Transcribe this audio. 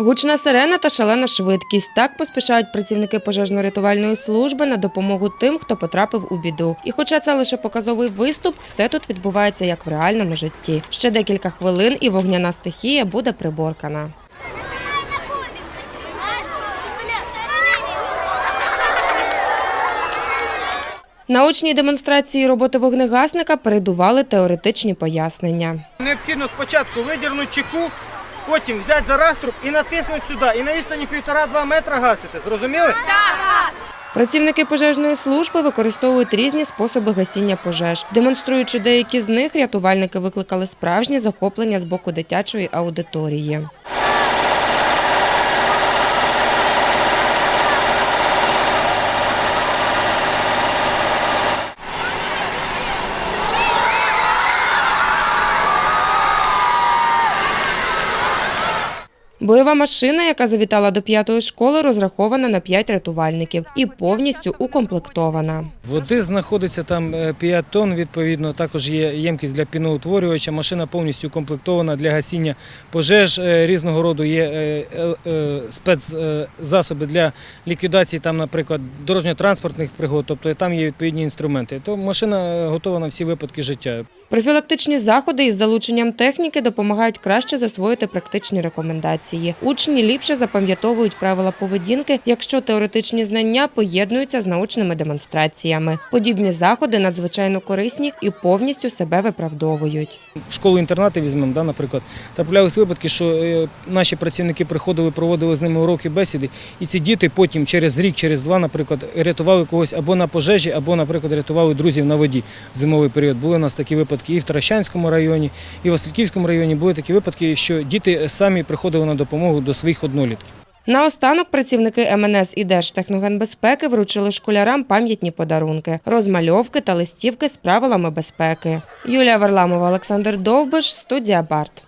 Гучна сирена та шалена швидкість. Так поспішають працівники пожежно-рятувальної служби на допомогу тим, хто потрапив у біду. І хоча це лише показовий виступ, все тут відбувається як в реальному житті. Ще декілька хвилин і вогняна стихія буде приборкана. Научній демонстрації роботи вогнегасника передували теоретичні пояснення. Необхідно спочатку видірнути чеку, потім взяти за раструб і натиснути сюди. І на відстані півтора-два метра гасити. Зрозуміли? Працівники пожежної служби використовують різні способи гасіння пожеж. Демонструючи деякі з них, рятувальники викликали справжнє захоплення з боку дитячої аудиторії. Бойова машина, яка завітала до п'ятої школи, розрахована на п'ять рятувальників і повністю укомплектована. Води знаходиться там 5 тонн, відповідно, також є ємкість для піноутворювача. Машина повністю комплектована для гасіння пожеж е, різного роду. Є е, е, е, спецзасоби для ліквідації, там, наприклад, дорожньо-транспортних пригод, тобто там є відповідні інструменти. То машина е, готова на всі випадки життя. Профілактичні заходи із залученням техніки допомагають краще засвоїти практичні рекомендації. Учні ліпше запам'ятовують правила поведінки, якщо теоретичні знання поєднуються з научними демонстраціями. Подібні заходи надзвичайно корисні і повністю себе виправдовують. Школу-інтернати візьмемо, да, наприклад, траплялись випадки, що е, наші працівники приходили, проводили з ними уроки бесіди, і ці діти потім через рік, через два, наприклад, рятували когось або на пожежі, або, наприклад, рятували друзів на воді в зимовий період. Були у нас такі випадки і в Таращанському районі, і в Васильківському районі. Були такі випадки, що діти самі приходили на допомогу до своїх однолітків. Наостанок працівники МНС і Держтехногенбезпеки вручили школярам пам'ятні подарунки, розмальовки та листівки з правилами безпеки. Юлія Варламова, Олександр Довбиш, студія Барт.